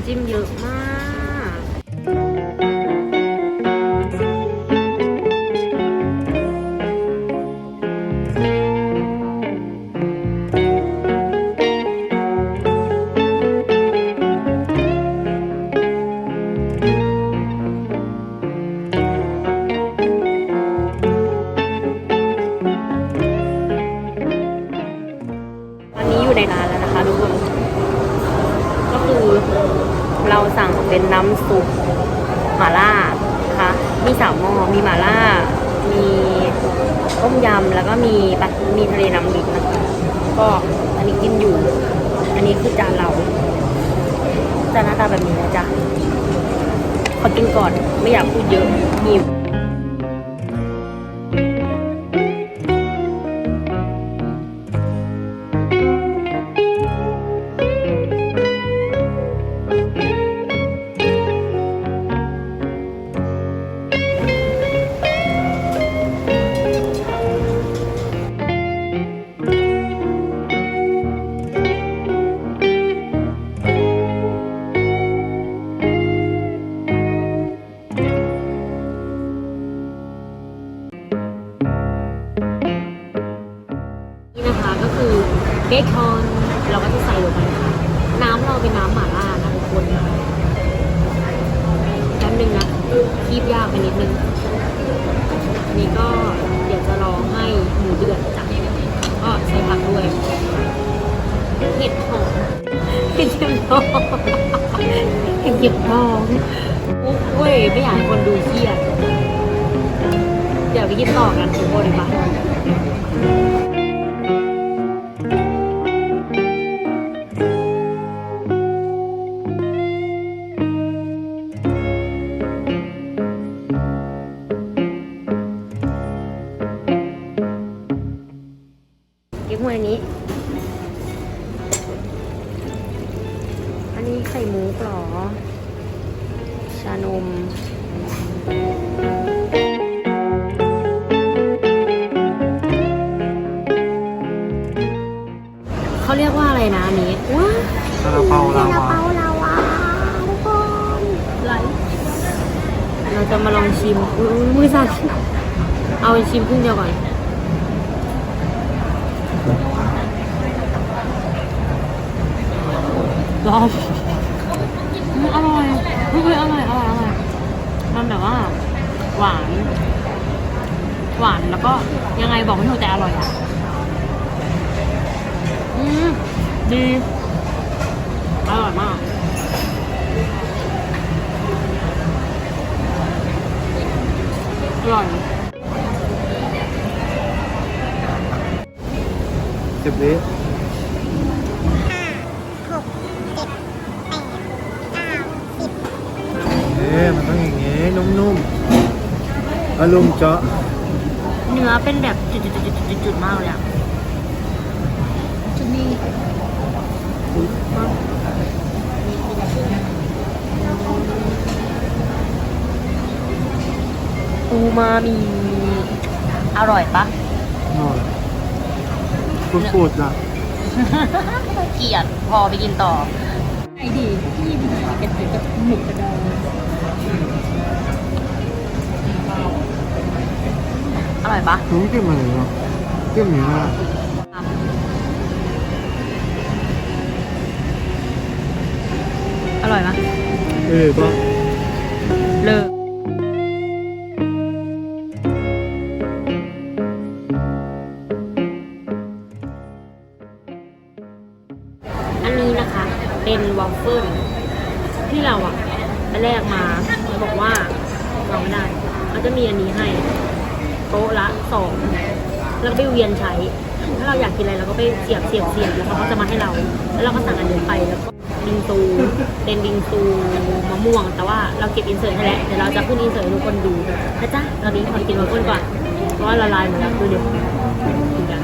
ำจิ้มเยอะมากตอนนี้อยู่ในร้านแล้วนะคะทุกคน ก็คือ เราสั่งเป็นน้ำซุปหม่าล่านะคะมีสามหม้อมีหม่าล่า มีต้มยำแล้วก็มีปลามีทะเลน้ำลึกนะคะก็อันนี้กินอยู่ อันนี้คือจานเราจานหน้าตาแบบนี้นะจ๊ะขอกินก่อนไม่อยากพูดเยอะหิว นี่นะคะก็คือเบคอนเราก็จะใส่ลงไปนะคะน้ำเราเป็นน้ำหม่าล่านะทุกคนแป๊บนึงนะคีบยากไปนิดนึงอันนี้ก็เดี๋ยวจะรอให้หมูเดือดจ้ะก็ใส่ผักด้วยเห็ดหอมเห็ดเข็มทองเห็ดเข็มทองโอ้ยไม่อยากให้คนดูเครียดเดี๋ยวไปกินต่อกันทุกคนดีก อันนี้อันนี้ไข่มุกเหรอ ชานมเขาเรียกว่าอะไรนะอันนี้ว้าซาลาเปาลาวาเปาลาวาทุกคนไหลเราจะมาลองชิมอุ๊ยมือสั่นเอาชิมครึ่งเดียวก่อน ลองอืมอร่อยเฮ้ยอร่อยอร่อยอร่อยมันแบบว่า หวาน หวานแล้วก็ยังไงบอกไม่ถูกแต่อร่อยอะอืมดีอร่อยมากอร่อยสิบลิตรเอ๊ะ มันต้องอย่างงี้นุ่มๆอารมณ์เจาะเนื้อเป็นแบบจุดๆๆๆๆมากเลยอะจุดนี้อูมามีอร่อยปะหน่อยฟูดๆล่ะเกลียดพอไปกินต่อไอดีที่เป็นกับหมูกระดอง ร่อยปะน้ำจิ้มอะไรเนาะจิ้มอย่างนี้นะอร่อยปะเออก็เลิกอันนี้นะคะ เป็นวอฟเฟิลที่เราอะไปแรกมาบอกว่าเราไม่ได้เขาจะมีอันนี้ให้ โต๊ะละสองแล้วก็ไปเวียนใช้ ถ้าเราอยากกินอะไรเราก็ไปเสียบเสียบเสียบแล้วเขาก็จะมาให้เรา แล้วเราก็สั่งอันเดินไปแล้วก็บิงซูเป็นบิงซูมะม่วง แต่ว่าเราเก็บอินเสิร์ตให้แล้วเดี๋ยวเราจะขึ้นอินเสิร์ตให้ทุกคนดูนะจ๊ะตอนนี้ขอกินมะม่วงก่อนเพราะว่าละลายหมดแล้วคือเดี๋ยวกินกัน